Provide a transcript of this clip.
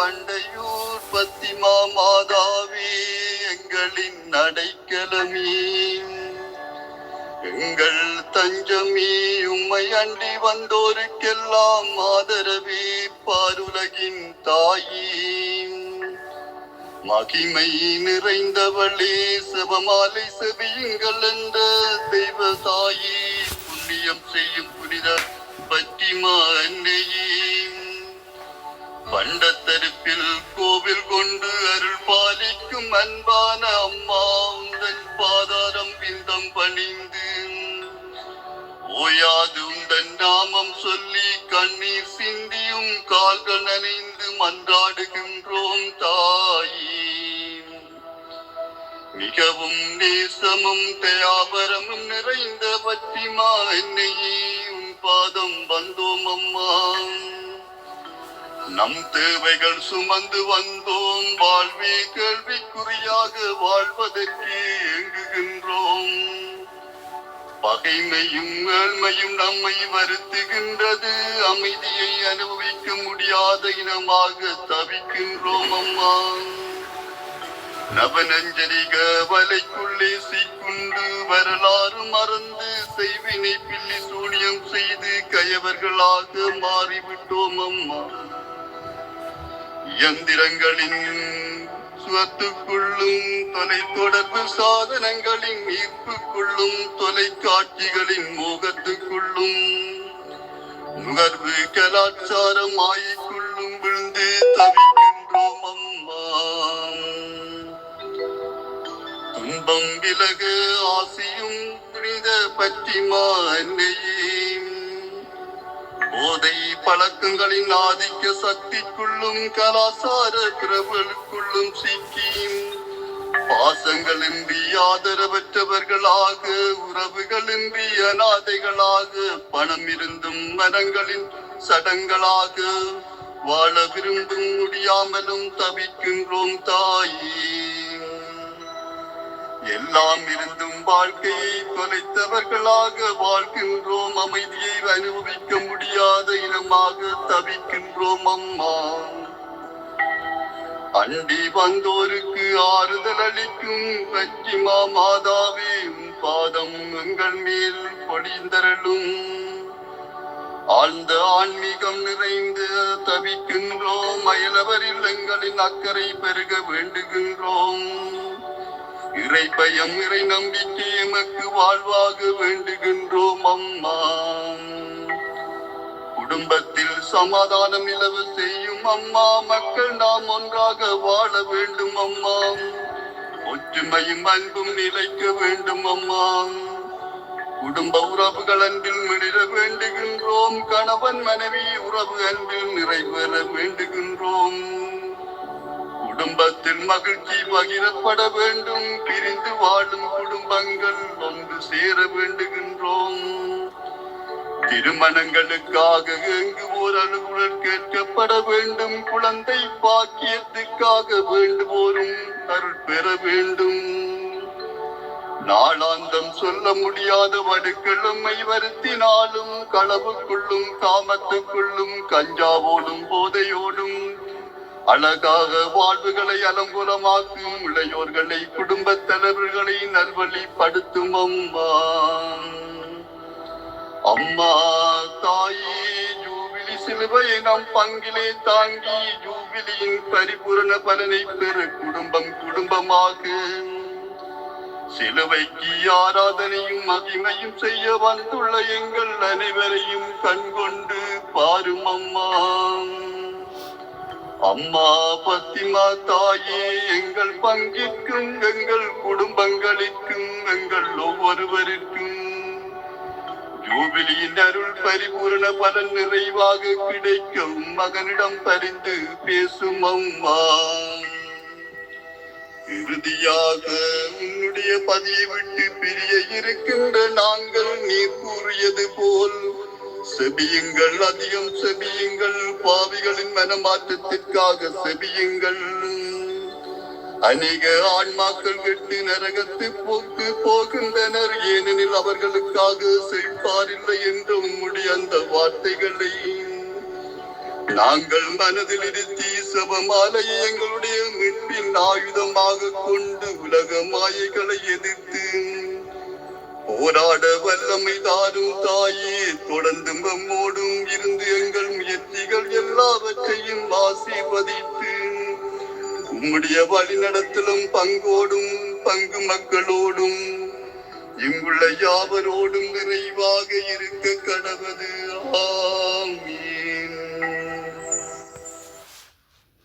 பண்டையூர் பத்திமா மாதாவே எங்களின் அடைக்கலமே. எங்கள் தஞ்சமே உம்மை அண்டி வந்தோருக்கெல்லாம் ஆதரவே பாருலகின் தாயே. மகிமை நிறைந்தவளே சிவமாலை செவியுங்கள் என்ற தெய்வ தாயே புண்ணியம் செய்யும் புனித பற்றி மன்னையே பண்டத்தருப்பில் கோவில் கொண்டு அருள் பாலிக்கும் அன்பான அம்மா உந்தன் பாதாரம் பிந்தம் பணிந்து. ஓயாது உந்தன் நாமம் சொல்லி கண்ணீர் சிந்தியும் கால்கள் நனைந்து மன்றாடுகின்றோம் தாயே. மிகவும் நேசமும் தயாபரமும் நிறைந்த பற்றிமா என்னையே உன் பாதம் வந்தோம் அம்மா. நம் தேவைகள் சுமந்து வந்தோம் வாழ்வே கேள்விக்குறியாக வாழ்வதற்கு இயங்குகின்றோம் பகைமையும் ஏழ்மையும் நம்மை வருத்துகின்றது அமைதியை அனுபவிக்க முடியாத இனமாக தவிக்கின்றோம் அம்மா. நவநஞ்சரிக வலைக்குள்ளே சிக்குண்டு வரலாறு மறந்து செய்வினை பில்லி சூனியம் செய்து கயவர்களாக மாறிவிட்டோம் அம்மா. இயந்திரங்களின் சுவத்துக்குள்ளும் தொலை தொடர்பு சாதனங்களின் ஈர்ப்புக்குள்ளும் தொலைக்காட்சிகளின் மோகத்துக்குள்ளும் நுகர்வு கலாச்சாரம் ஆயிக்குள்ளும் விழுந்து தவிக்கின்றோம் அம்மா. துன்பம் விலகு ஆசியும் புனித பற்றிமா அன்னையே. போதை பழக்கங்களின் ஆதிக்க சக்திக்குள்ளும் கலாசார பிரபலுக்குள்ளும் சிக்கி பாசங்களின்றி ஆதரவற்றவர்களாக உறவுகளின்றி அனாதைகளாக பணம் இருந்தும் மரங்களின் சடங்களாக வாழ விரும்பும் முடியாமலும் தவிக்கின்றோம் தாயே. எல்லாம் இருந்தும் வாழ்க்கையை தொலைத்தவர்களாக வாழ்கின்றோம். அமைதியை அனுபவிக்க முடியாத இனமாக தவிக்கின்றோம் அம்மா. அண்டி வந்தோருக்கு ஆறுதல் அளிக்கும் பச்சிமா மாதாவே பாதம் எங்கள் மேல் பொழிந்தரலும் ஆழ்ந்த ஆன்மீகம் நிறைந்து தவிக்கின்றோம். அயலவரில் எங்களின் அக்கறை பெருக வேண்டுகின்றோம். இறை பயம் இறை நம்பிக்கை எமக்கு வாழ்வாக வேண்டுகின்றோம் அம்மா. குடும்பத்தில் சமாதானம் நிலவு செய்யும் அம்மா மக்கள் நாம் ஒன்றாக வாழ வேண்டும் அம்மா. ஒற்றுமையும் அன்பும் நிலைக்க வேண்டும் அம்மா. குடும்ப உறவுகள் அன்பில் மிளிர வேண்டுகின்றோம். கணவன் மனைவி உறவு அன்பில் நிறைவேற வேண்டுகின்றோம். குடும்பத்தில் மகிழ்ச்சி பகிரப்பட வேண்டும். பிரிந்து வாழும் குடும்பங்கள் ஒன்று சேர வேண்டுகின்றோம். திருமணங்களுக்காக எங்கு ஓர் அலுவலர் கேட்கப்பட வேண்டும். குழந்தை பாக்கியத்துக்காக வேண்டுவோரும் அருள் பெற வேண்டும். நாளாந்தம் சொல்ல முடியாத வடுக்களுமை வருத்தினாலும் களவுக்குள்ளும் காமத்துக்குள்ளும் கஞ்சாவோடும் போதையோடும் அழகாக வாழ்வுகளை அலங்குலமாக்கும் இளையோர்களை குடும்பத் தலைவர்களை நல்வழிப்படுத்தும் அம்மா. அம்மா தாயே ஜூபிலி சிலுவையை நம் பங்கிலே தாங்கி ஜூபிலியின் பரிபூரண பலனை பெற குடும்பம் குடும்பமாக. சிலுவைக்கு ஆராதனையும் மகிமையும் செய்ய வந்துள்ள எங்கள் அனைவரையும் கண்கொண்டு பாரும் அம்மா. அம்மா பத்திமா தாயே எங்கள் பங்கிற்கும் எங்கள் குடும்பங்களுக்கும் எங்கள் ஒவ்வொருவருக்கும். ஜூபிலியின் அருள் பரிபூர்ண பலன் நிறைவாக கிடைக்கும் மகனிடம் பரிந்து பேசும் அம்மா. இறுதியாக உன்னுடைய பதியை விட்டு பிரிய இருக்கின்ற நாங்கள் நீ கூறியது போல் செபியுங்கள் அதிகம் செபியுங்கள். பாவிகளின் மனமாற்றத்திற்காக செபியுங்கள். அநேக ஆன்மாக்கள் விட்டு நரகத்து போக்கு போகின்றனர். ஏனெனில் அவர்களுக்காக செழிப்பாரில்லை என்ற உம்முடைய அந்த வார்த்தைகளை. நாங்கள் மனதில் இருத்தி செபமாலையை எங்களுடைய மீட்பின் ஆயுதமாக கொண்டு உலக மாயைகளை எதிர்த்து போராட வல்லமை தாரும் நம்மோடும் இருந்து எங்கள் முயற்சிகள் எல்லாவற்றையும் ஆசீர்வதித்து உம்முடைய வழிநடத்திலும் பங்கோடும் பங்கு மக்களோடும் இங்குள்ள யாவரோடும் நிறைவாக இருக்க கடவது ஆமீ